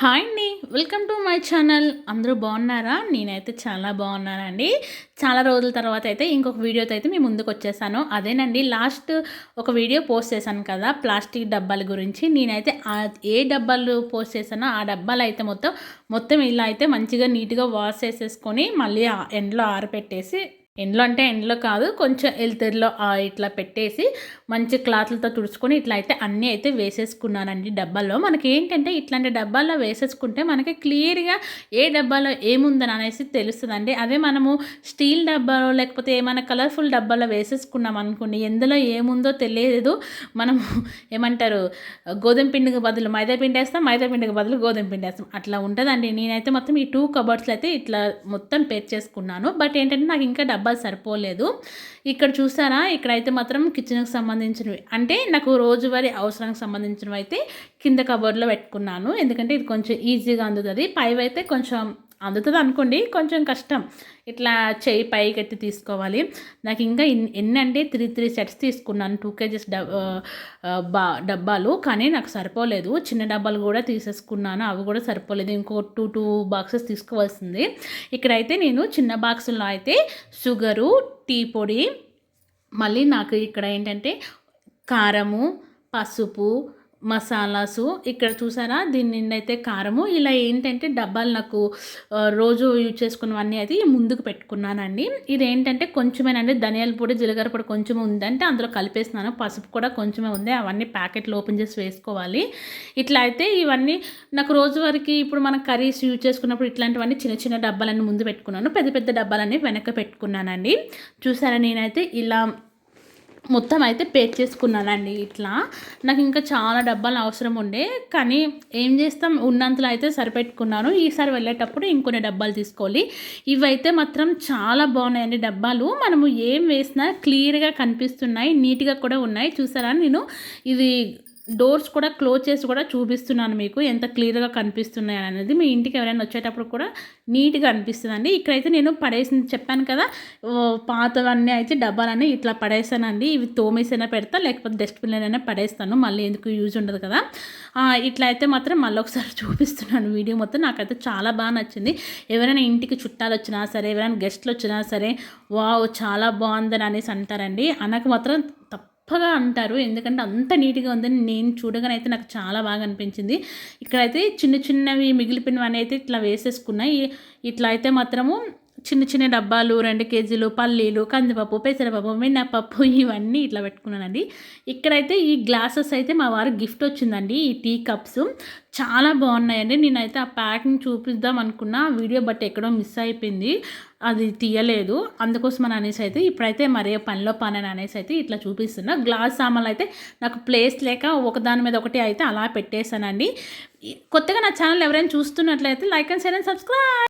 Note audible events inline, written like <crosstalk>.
Hi అండి. Welcome to my channel. అందరూ బాగున్నారా? నేనైతే చాలా బాగున్నానండి. చాలా రోజుల తర్వాత అయితే ఇంకొక వీడియోతో అయితే మీ ముందుకు వచ్చేసాను. అదేనండి లాస్ట్ ఒక వీడియో పోస్ట్ చేశాను కదా ప్లాస్టిక్ డబ్బాల గురించి. నేనైతే ఏ డబ్బాలు పోస్ట్ చేశానో ఆ డబ్బాలు అయితే మొత్తం మొత్తం ఇలా అయితే మంచిగా నీట్గా వాష్ చేసేసుకొని మళ్ళీ ఎండలో ఆరపెట్టేసి ఎండ్లో అంటే ఎండ్లో కాదు కొంచెం ఎల్తెర్లో ఇట్లా పెట్టేసి మంచి క్లాత్లతో తుడుచుకొని ఇట్లా అయితే అన్నీ అయితే వేసేసుకున్నానండి డబ్బాల్లో. మనకి ఏంటంటే ఇట్లాంటి డబ్బాల్లో వేసేసుకుంటే మనకి క్లియర్గా ఏ డబ్బాలో ఏముందని అనేసి తెలుస్తుందండి. అదే మనము స్టీల్ డబ్బాలో లేకపోతే ఏమైనా కలర్ఫుల్ డబ్బాలో వేసేసుకున్నాం అనుకోండి ఎందులో ఏముందో తెలియదు. మనము ఏమంటారు గోధుమ పిండికి బదులు మైదా పిండి వేస్తాం మైదా పిండికి బదులు గోధుమ పిండి వేస్తాం. అట్లా ఉంటుందండి. నేనైతే మొత్తం ఈ టూ కబర్డ్స్ అయితే ఇట్లా మొత్తం చేసుకున్నాను బట్ ఏంటంటే నాకు ఇంకా డబ్బా డబ్బాలు సరిపోలేదు. ఇక్కడ చూసారా? ఇక్కడైతే మాత్రం కిచెన్కి సంబంధించినవి. అంటే నాకు రోజువారీ అవసరానికి సంబంధించినవి అయితే కింద కబోర్డ్లో పెట్టుకున్నాను. ఎందుకంటే ఇది కొంచెం ఈజీగా అందుతుంది. పైవైతే కొంచెం అందుతుంది అనుకోండి కొంచెం కష్టం. ఇట్లా చేయి పైకి ఎత్తి తీసుకోవాలి. నాకు ఇంకా ఎన్ని అంటే త్రీ త్రీ సెట్స్ తీసుకున్నాను. టూ కేజీస్ బా డబ్బాలు. కానీ నాకు సరిపోలేదు. చిన్న డబ్బాలు కూడా తీసేసుకున్నాను. అవి కూడా సరిపోలేదు. ఇంకో టూ టూ బాక్సెస్ తీసుకోవాల్సింది. ఇక్కడైతే నేను చిన్న బాక్సుల్లో అయితే షుగరు టీ పొడి మళ్ళీ నాకు ఇక్కడ ఏంటంటే కారము పసుపు మసాలాసు. ఇక్కడ చూసారా? దీని నిండా అయితే కారము. ఇలా ఏంటంటే డబ్బాలు నాకు రోజు యూజ్ చేసుకున్నవన్నీ అయితే ముందుకు పెట్టుకున్నానండి. ఇది ఏంటంటే కొంచెమేనండి ధనియాల పొడి జీలకర్ర పొడి కొంచెం ఉందంటే అందులో కలిపేస్తున్నాను. పసుపు కూడా కొంచెమే ఉంది. అవన్నీ ప్యాకెట్లు ఓపెన్ చేసి వేసుకోవాలి. ఇట్లా అయితే ఇవన్నీ నాకు రోజు వరకు ఇప్పుడు మనం కర్రీస్ యూజ్ చేసుకున్నప్పుడు ఇట్లాంటివన్నీ చిన్న చిన్న డబ్బాలన్నీ ముందు పెట్టుకున్నాను. పెద్ద పెద్ద డబ్బాలన్నీ వెనక పెట్టుకున్నానండి. చూసారా? నేనైతే ఇలా మొత్తం అయితే పే చేసుకున్నానండి ఇట్లా. నాకు ఇంకా చాలా డబ్బాలు అవసరం ఉండే కానీ ఏం చేస్తాం ఉన్నంతలో అయితే సరిపెట్టుకున్నాను. ఈసారి వెళ్ళేటప్పుడు ఇంకొన్ని డబ్బాలు తీసుకోవాలి. ఇవైతే మాత్రం చాలా బాగున్నాయండి డబ్బాలు. మనము ఏం వేసినా క్లియర్గా కనిపిస్తున్నాయి నీట్గా కూడా ఉన్నాయి. చూసారా నేను? ఇది డోర్స్ కూడా క్లోజ్ చేసి కూడా చూపిస్తున్నాను మీకు ఎంత క్లియర్గా కనిపిస్తున్నాయి అనేది. మీ ఇంటికి ఎవరైనా వచ్చేటప్పుడు కూడా నీట్గా అనిపిస్తుందండి. ఇక్కడైతే నేను పడేసి చెప్పాను కదా పాతవన్నీ అయితే డబ్బాలన్నీ ఇట్లా పడేసానండి. ఇవి తోమేసైనా పెడతా లేకపోతే డస్ట్బిన్లోనైనా పడేస్తాను. మళ్ళీ ఎందుకు యూజ్ ఉండదు కదా. ఇట్లా అయితే మాత్రం మళ్ళీ ఒకసారి చూపిస్తున్నాను వీడియో మొత్తం. నాకైతే చాలా బాగా నచ్చింది. ఎవరైనా ఇంటికి చుట్టాలు వచ్చినా సరే ఎవరైనా గెస్ట్లు వచ్చినా సరే వావ్ చాలా బాగుందని అనేసి అంటారండి. అనకు మాత్రం తప్ప గొప్పగా అంటారు. ఎందుకంటే అంత నీట్గా ఉందని నేను చూడగానైతే నాకు చాలా బాగా అనిపించింది. ఇక్కడైతే చిన్న చిన్నవి మిగిలిపోయినవి అయితే ఇట్లా వేసేసుకున్నాయి ఇట్లా అయితే మాత్రము చిన్న చిన్న డబ్బాలు రెండు కేజీలు పల్లీలు కందిపప్పు పెసరపప్పు మినపప్పు <laughs> ఇవన్నీ ఇట్లా పెట్టుకున్నానండి. ఇక్కడైతే ఈ గ్లాసెస్ అయితే మా వారు గిఫ్ట్ వచ్చిందండి ఈ టీ కప్స్. చాలా బాగున్నాయండి. నేనైతే ఆ ప్యాకింగ్ చూపిద్దాం అనుకున్న వీడియో బట్ ఎక్కడో మిస్ అయిపోయింది. అది తీయలేదు. అందుకోసం అని అనేసి అయితే ఇప్పుడైతే మరే పనిలో పని అని అనేసి అయితే ఇట్లా చూపిస్తున్నా. గ్లాస్ సామాన్లు అయితే నాకు ప్లేస్ లేక ఒకదాని మీద ఒకటి అయితే అలా పెట్టేశానండి. కొత్తగా నా ఛానల్ ఎవరైనా చూస్తున్నట్లయితే like and share and subscribe.